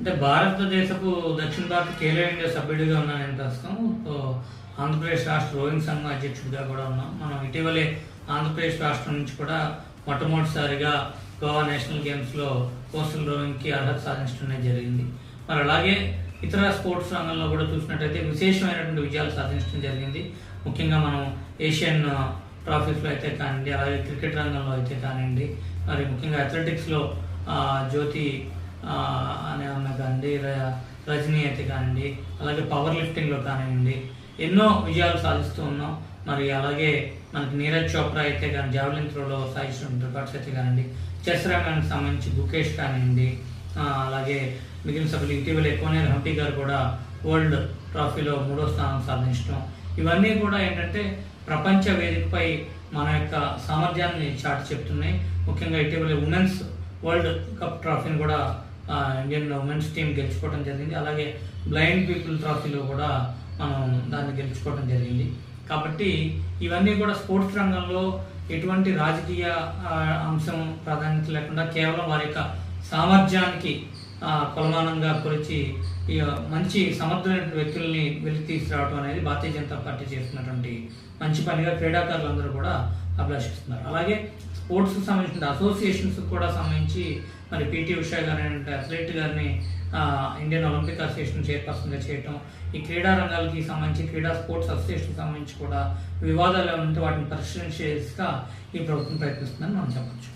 అంటే భారతదేశపు దక్షిణ భారత కేరళ ఇండియా సభ్యుడిగా ఉన్నాను నేను ప్రస్తుతం ఆంధ్రప్రదేశ్ రాష్ట్ర రోయింగ్ సంఘం అధ్యక్షుడిగా కూడా ఉన్నాం. మనం ఇటీవలే ఆంధ్రప్రదేశ్ రాష్ట్రం నుంచి కూడా మొట్టమొదటిసారిగా గోవా నేషనల్ గేమ్స్లో కోస్టల్ రోయింగ్కి అర్హత సాధించడం జరిగింది. మరి అలాగే ఇతర స్పోర్ట్స్ రంగంలో కూడా చూసినట్టయితే విశేషమైనటువంటి విజయాలు సాధించడం జరిగింది. ముఖ్యంగా మనం ఏషియన్ ట్రాఫీస్లో అయితే కానివ్వండి అలాగే క్రికెట్ రంగంలో అయితే కానివ్వండి మరి ముఖ్యంగా అథ్లెటిక్స్లో జ్యోతి అనే ఆమె కానివ్వండి ర- రజనీ అయితే కానివ్వండి అలాగే పవర్ లిఫ్టింగ్లో కానివ్వండి ఎన్నో విజయాలు సాధిస్తూ ఉన్నాం. మరి అలాగే మనకి నీరజ్ చోప్రా అయితే కానీ జావలిన్ త్రోలో సాధించిన రికార్డ్స్ అయితే కానివ్వండి చెస్ రంగానికి సంబంధించి గుకేష్ కానివ్వండి అలాగే మిగిలిన సభ్యులు ఇటీవల ఎక్కువనే హంపి గారు కూడా వరల్డ్ ట్రోఫీలో మూడో స్థానం సాధించడం. ఇవన్నీ కూడా ఏంటంటే ప్రపంచ వేదికపై మన యొక్క సామర్థ్యాన్ని చాటి చెప్తున్నాయి. ముఖ్యంగా ఇటీవల ఉమెన్స్ వరల్డ్ కప్ ట్రోఫీని కూడా ఇండియన్ ఉమెన్స్ టీం గెలుచుకోవడం జరిగింది. అలాగే బ్లైండ్ పీపుల్ ట్రాఫీలో కూడా మనం దాన్ని గెలుచుకోవడం జరిగింది. కాబట్టి ఇవన్నీ కూడా స్పోర్ట్స్ రంగంలో ఎటువంటి రాజకీయ అంశం ప్రాధాన్యత లేకుండా కేవలం వారి యొక్క సామర్థ్యానికి కొలమానంగా కొలిచి మంచి సమర్థమైన వ్యక్తుల్ని వెలికి తీసుకురావడం అనేది భారతీయ జనతా పార్టీ చేస్తున్నటువంటి మంచి పనిగా క్రీడాకారులందరూ కూడా అభిలాషిస్తున్నారు. అలాగే స్పోర్ట్స్కి సంబంధించిన అసోసియేషన్స్ కూడా సంబంధించి మరి పిటి ఉషా గారి అథ్లెట్ గారిని ఇండియన్ ఒలింపిక్ అసోసియేషన్ చైర్పర్సన్గా చేయటం ఈ క్రీడా రంగాలకి సంబంధించి క్రీడా స్పోర్ట్స్ అసోసియేషన్ సంబంధించి కూడా వివాదాలు ఉంటే వాటిని పరిశీలించేదిగా ఈ ప్రభుత్వం ప్రయత్నిస్తుందని మనం చెప్పొచ్చు.